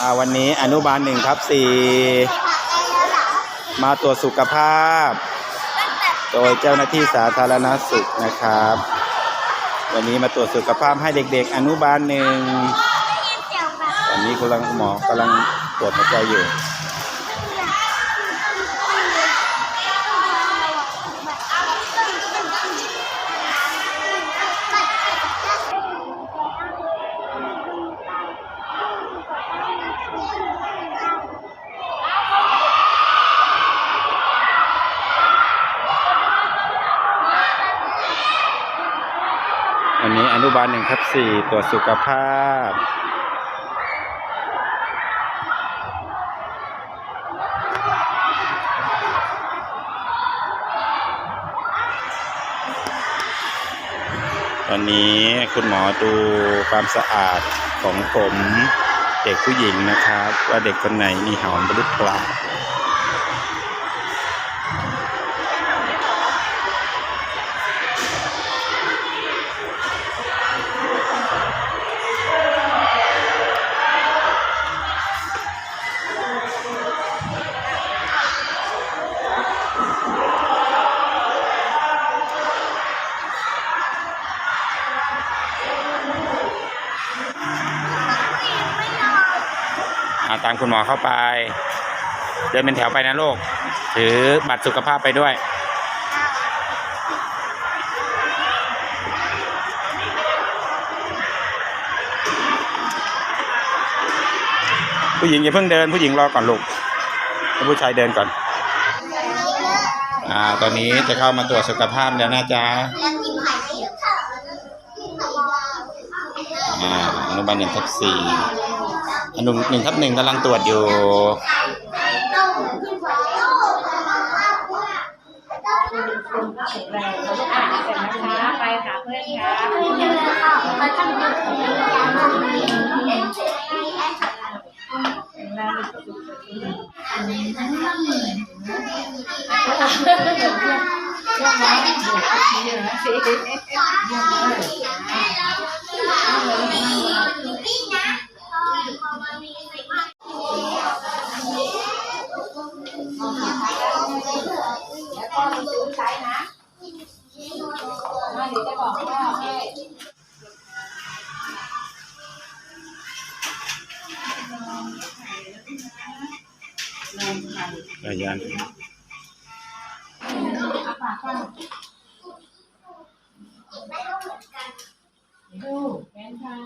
อ่าวันนี้อนุบาลหนึ่งทับสี่มาตรวจสุขภาพ โดยเจ้าหน้าที่สาธารณสุขนะครับ วันนี้มาตรวจสุขภาพให้เด็กๆ อนุบาลหนึ่งตอนนี้กำลังหมอกำลังตรวจหัวใจอยู่ วั อนุบาลหนึ่งทับสี่ตรวจสุขภาพ ตอนนี้คุณหมอดูความสะอาดของผมเด็กผู้หญิงนะครับ ว่าเด็กคนไหนมีหอมหรือเปล่า อาตามคุณหมอเข้าไป เดินเป็นแถวไปนะลูกถือบัตรสุขภาพไปด้วยผู้หญิงอย่าเพิ่งเดินผู้หญิงรอก่อนลูกให้ผู้ชายเดินก่อน อ่า ตอนนี้จะเข้ามาตรวจสุขภาพแล้วนะจ๊ะอ่าอนุบาลหนึ่งทับสี่ อนุหนึ่งทับหนึ่งกำลังตรวจอยู่ ไปหาเพื่อนค่ะเรื่องน้อยเดี๋ยวคิดเยอะสิ แล้วก็มีซื้อใช้นะเดี๋ยวจะบอกพ่อให้อายันดูแฟนค่ะ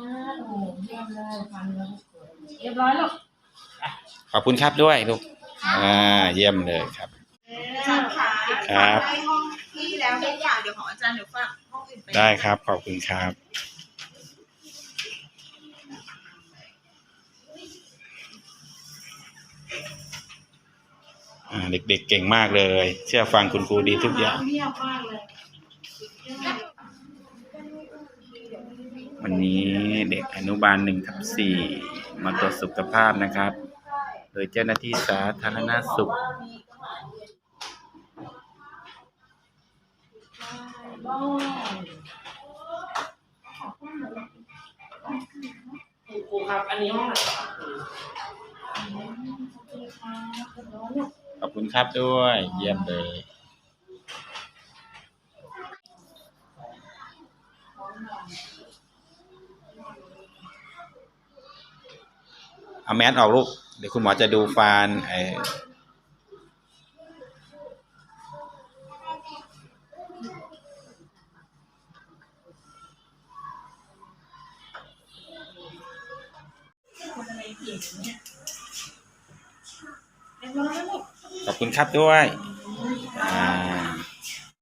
โอ้เยี่ยมเลยฟันแล้วเรียบร้อยลูกขอบคุณครับด้วยลูก อ่า เยี่ยมเลยครับอาจารย์ คะครับให้ห้องที่แล้วทุกอย่างเดี๋ยวของอาจารย์เดี๋ยวฝากห้องอื่นไปได้ครับ ขอบคุณครับ อ่า เด็กๆเก่งมากเลย เชื่อฟังคุณครูดีทุกอย่างเยี่ยมมากเลย วันนี้เด็กอนุบาลหนึ่งทับสี่มาตรวจสุขภาพนะครับ โดยเจ้าหน้าที่สาธารณสุข ครูครับ อันนี้ห้องไหนครับขอบคุณครับด้วย เยี่ยมเลย เอาแมสออกลูก เดี๋ยวคุณหมอจะดูฟันไอ ขอบคุณครับด้วยอ่า